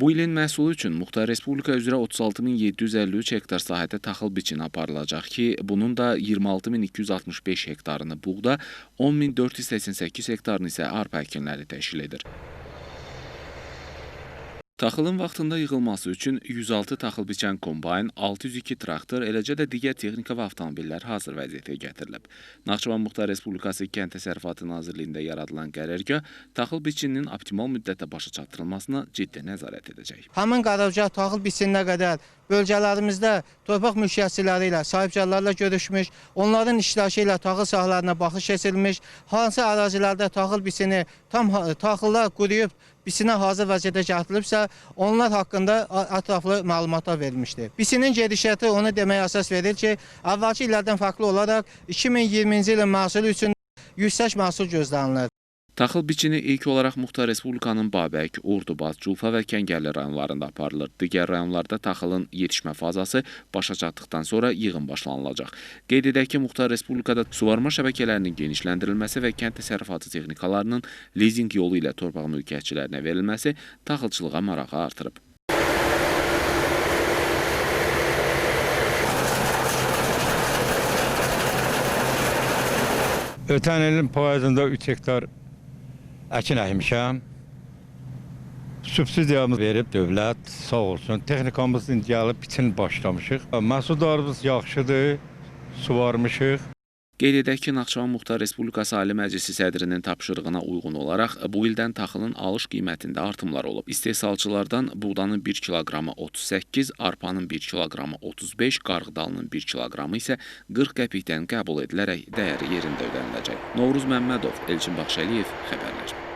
Bu ilin məhsulu üçün Muxtar Respublika üzrə 36753 hektar sahədə taxıl biçini aparılacaq ki, bunun da 26265 hektarını buğda, 10488 hektarını isə arpa əkinləri təşkil edir. Taxılın vaxtında yığılması üçün 106 taxıl biçən kombayn, 602 traktor, eləcə də digər texnika və avtomobillər hazır vəziyyətə gətirilib. Naxçıvan Muxtar Respublikası Kənd Təsərrüfatı Nazirliyində yaradılan qərargah taxıl biçininin optimal müddətdə başa çatdırılmasına ciddi nəzarət edəcək. Həmin qərargah taxıl biçininə qədər bölgələrimizdə torpaq mülkiyyətçiləri ilə, sahibkarlarla görüşmüş, onların iştirakı ilə taxıl sahələrinə baxış keçirilmiş, hansı ərazilərdə taxıl biçini tam taxıllar quruyub biçinə hazır vəziyyətə gətirilibsə, onlar haqqında ətraflı məlumatlar verilmişdir. Biçinin gedişatı onu deməyə əsas verir ki, əvvəlki illərdən fərqli olaraq 2020-ci ilin məhsulu üçün yüksək məhsul gözlənilir. Taxıl biçini ilk olaraq Muxtar Respublikanın Babək, Ordubad, Culfa və Kəngərli rayonlarında aparılır. Digər rayonlarda taxılın yetişmə fazası başa çatdıqdan sonra yığım başlanılacaq. Qeyd edək ki, Muxtar Respublikada suvarma şəbəkələrinin genişləndirilməsi və kənd təsərrüfatı texnikalarının lizinq yolu ilə torpaq mülkiyyətçilərinə verilməsi taxılçılığa marağı artırıb. Ötən ilin payızında 3 hektar əkin əkmişəm. Subsidiyamız verib dövlət, sağ olsun. Texnikamız indi gəlib biçin başlamışıq. Məhsuldarımız yaxşıdır, suvarmışıq. Qeyd edək ki, Naxçıvan Muxtar Respublikası Ali Məclisi sədrinin tapşırığına uyğun olaraq bu ildən taxılın alış qiymətində artımlar olub. İstehsalçılardan buğdanın 1 kiloqramı 38, arpanın 1 kiloqramı 35, qarğıdalının 1 kiloqramı isə 40 qəpikdən qəbul edilərək dəyəri yerində ödəniləcək. Novruz Məmmədov, Elçin Baxşəliyev xəbərlər.